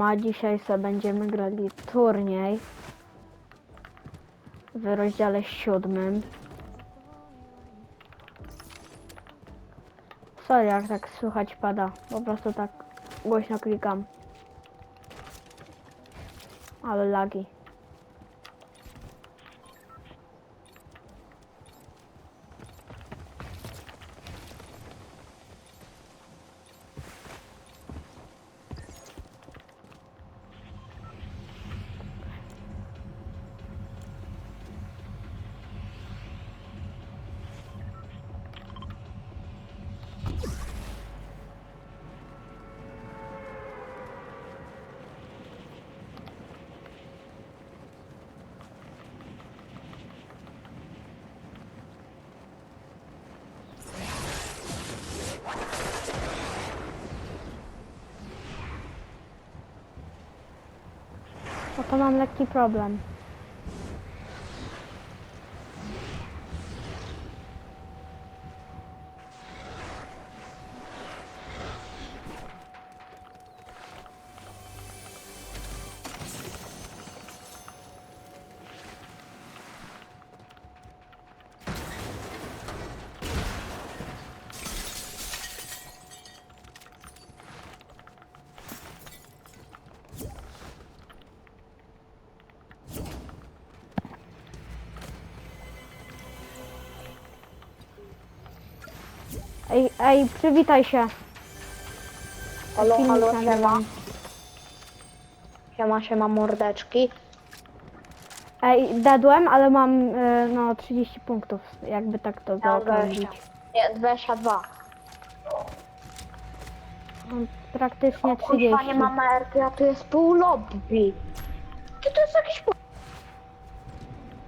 A dzisiaj sobie będziemy grali turniej w rozdziale siódmym. Sorry, jak tak słychać pada. Po prostu tak głośno klikam. Ale lagi. To mam lekki problem. Ej, ej, przywitaj się. Halo, Filmik halo, siema. nagrywam. Siema, siema, mordeczki. Ej, dedłem, ale mam y, no 30 punktów, jakby tak to Ja zaokrąglić. 20. Nie, 22. Mam praktycznie Kurwa, 30. nie mam erki, a tu jest pół lobby. Czy to jest jakiś... po-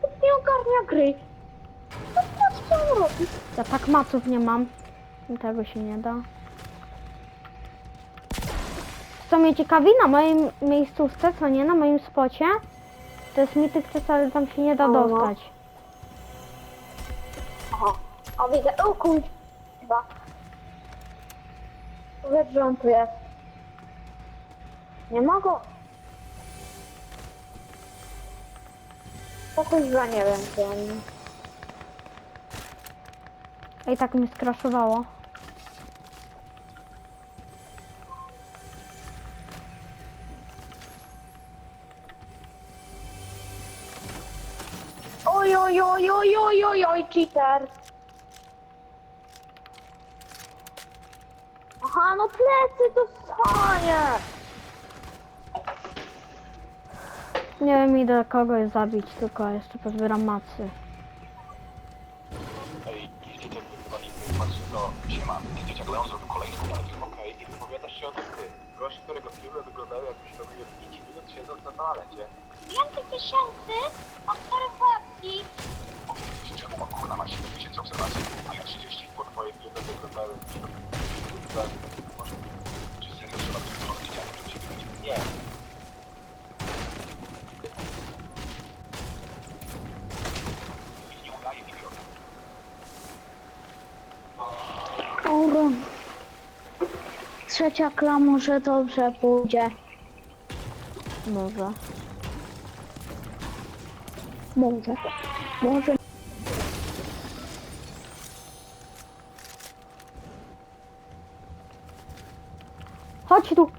Nie ogarnia gry. No po co on robi? Ja tak maców nie mam. Tego się nie da. Co mnie ciekawi, na moim miejscówce, co nie, na moim spocie, to jest mityk, ale tam się nie da Aha. dostać. Aha. O, widzę. O kurwa. Powiedz, że on tu jest. Nie ma go. To kurwa nie wiem, gdzie on. Ej, tak mi skraszowało. Oj, oj, oj, oj, oj, oj, cheater. Aha, no plecy to stanie. Nie wiem, idę kogoś zabić, tylko jeszcze pozbieram macy. Ej, dzieciak wyzywali patrzy to siema, dzieciak Leon zrobił kolejny komentarz, okej, i wypowiadasz się o tym ty. Gość, którego filmy wyglądały jakbyś robił 5 minut siedząc na toalecie. Więcej tysięcy obserwacji. Czemu ma kurna ma 7 tysięcy obserwacji, a ja 30, bo twoje filmy wyglądały Może, czy serio trzeba być trochę dzieciakiem, żeby się wybić? Nie. Nie udaje idiot. Uro. Trzecia kla może dobrze pójdzie. Może. 摸一下摸一下好启动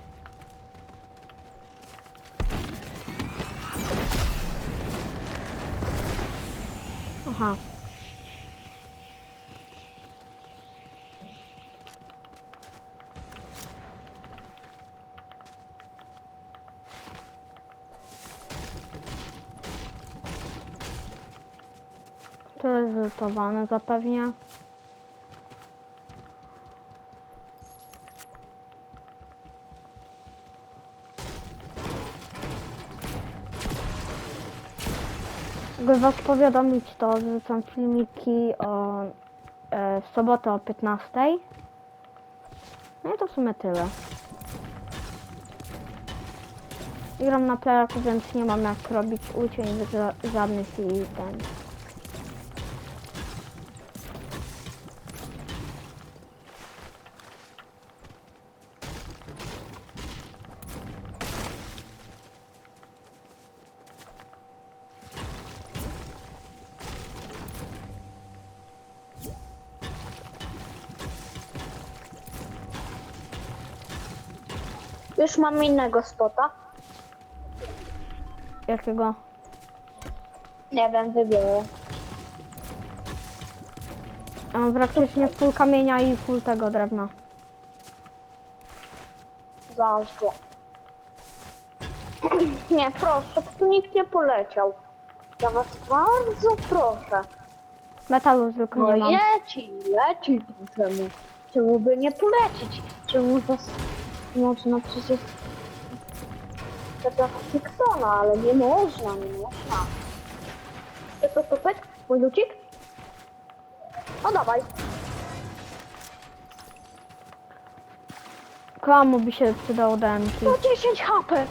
To jest zlutowane. Mogę was powiadomić to, że są filmiki o, e, w sobotę o 15. No i to w sumie tyle. Gram na playaku, więc nie mam jak robić ucień ża- żadnych i ten. Już mam innego spota. Jakiego? Nie wiem, wybiorę. Ja mam praktycznie full kamienia i full tego drewna. Zaszło. Nie, proszę, tu nikt nie poleciał. Ja was bardzo proszę. Metalu zwykle No nie mam. leci, leci czemu? Czemu by nie polecieć? Czemu was można przecież... To Fiksona, ale nie można, nie można. To to topek? Mój lucik? No dawaj. Komu by się przydało DMK? No 10 HP.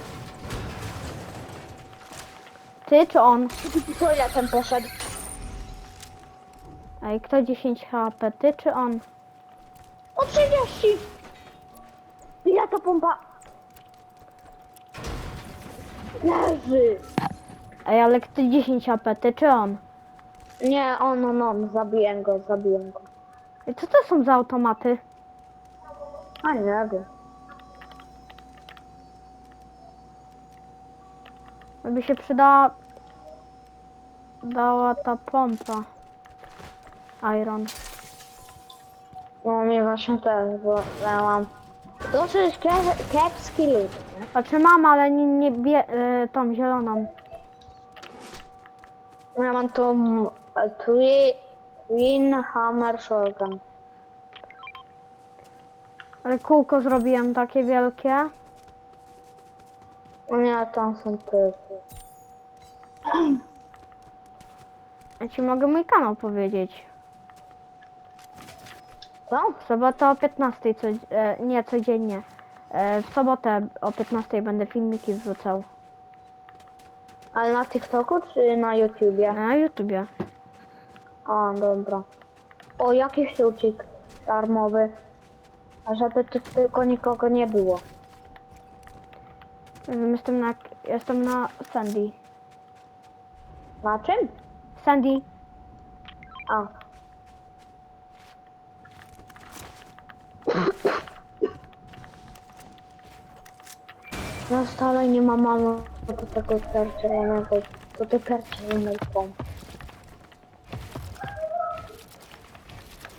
Ty czy on? To ile ten poszedł? Ej, kto 10 HP? Ty czy on? O 30! Pompa? Leży! Ej, ale kto 10 HP? Ty czy on? Nie, on, on, on, zabiję go, zabiję go. Ej, co to są za automaty? A nie wiem. By się przydała... Dała ta pompa. Iron. No mnie właśnie też, bo ja mam dosyć kie- kiepski lód. nie? Znaczy mam, ale nie, nie bie... y, tą zieloną. Ja mam tą e, twi, Twin Hammer Shotgun. Ale kółko zrobiłem takie wielkie. U mnie tam są typy. Ja ci mogę mój kanał powiedzieć. Co? W sobotę o 15, co, e, nie codziennie. E, w sobotę o 15 będę filmiki wrzucał Ale na TikToku czy na YouTubie? na YouTubie. A, dobra. O, jakiś lucik darmowy. A żeby tu tylko nikogo nie było. Jestem na, jestem na Sandy. Na czym? Sandy, A. No stale nie ma mamy do tego perczonego, do tej perczonej pompy.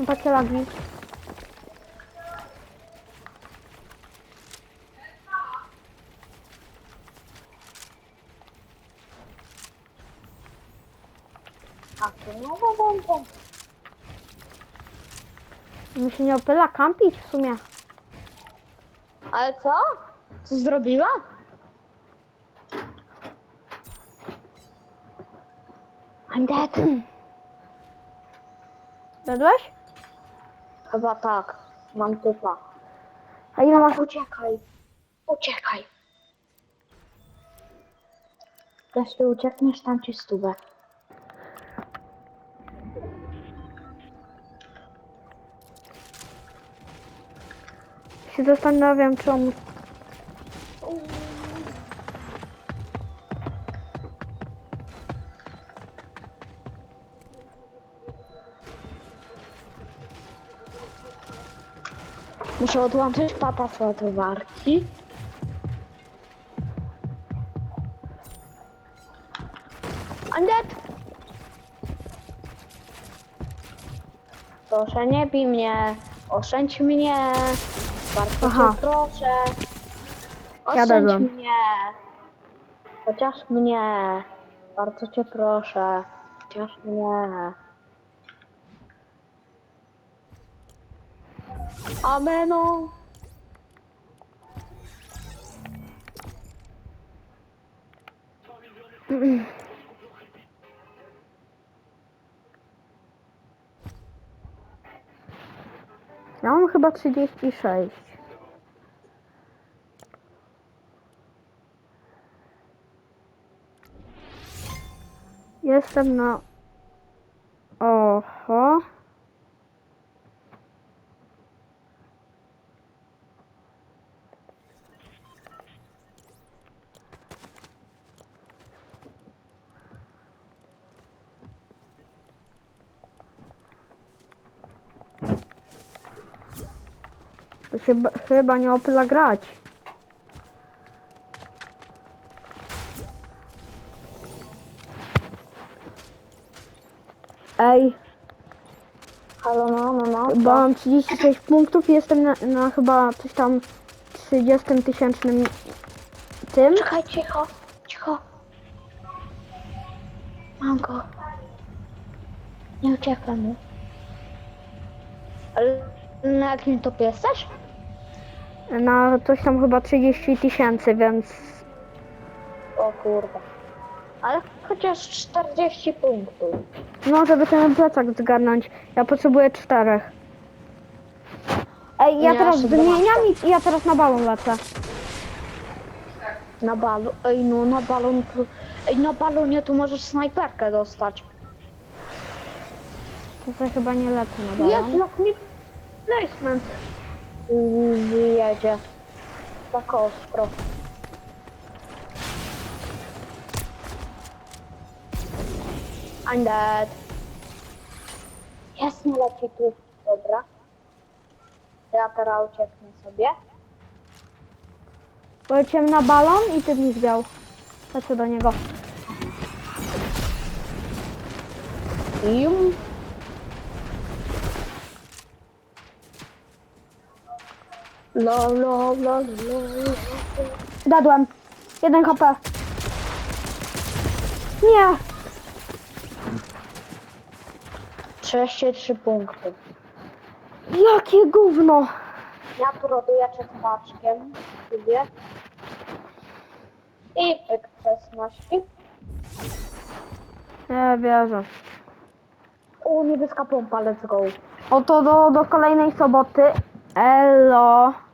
są takie lagi. A tu nowa bomba. Mi się nie opyla kampić w sumie. Ale co? Zrobiła? I'm dead. Zjadłeś? Chyba tak. Mam typa. A ile masz? Uciekaj. Uciekaj. Jeśli uciekniesz, tam ci stówę. Się zastanawiam, czy Muszę odłączyć papa z ładowarki. I'm dead. Proszę nie bij mnie. Oszczędź mnie. Bardzo Aha. cię proszę. Oszczędź mnie. Chociaż mnie. Bardzo cię proszę. Chociaż mnie. Ameno. Ja mam chyba 36. Jestem na... To się chyba nie opyla grać. Ej. Halo, no, no, no. Bo mam 36 punktów i jestem na, na chyba coś tam 30 tysięcznym tym. Czekaj, cicho, cicho. Mam go. Nie uciekłem mu. Ale na jakim topie jesteś? Na coś tam chyba 30 tysięcy, więc O kurde. Ale chociaż 40 punktów. no, żeby ten plecak zgarnąć. Ja potrzebuję czterech. Ej, ja Ja teraz sobie zmieniam i ja teraz na balon lecę. Na balon. Ej, no na balon. tu- Ej, na balonie tu możesz snajperkę dostać. To ja chyba nie lecę na Jest, balon. jak mi placement jedzie. Tak ostro. I'm dead. Nie leci tu. Dobra. Ja teraz ucieknę sobie. Poleciałem na balon i ty mi zwiał. Lecę do niego. Jum. Lo, lo, lo, lo, lo. Dadłem. Jeden HP. Nie. 33 punkty. Jakie gówno. Ja tu roduję czesnaczkiem. Lubię. I pyk czesnaczki. Nie wierzę. O, niebieska pompa, let's go. Oto do, do kolejnej soboty. Elo.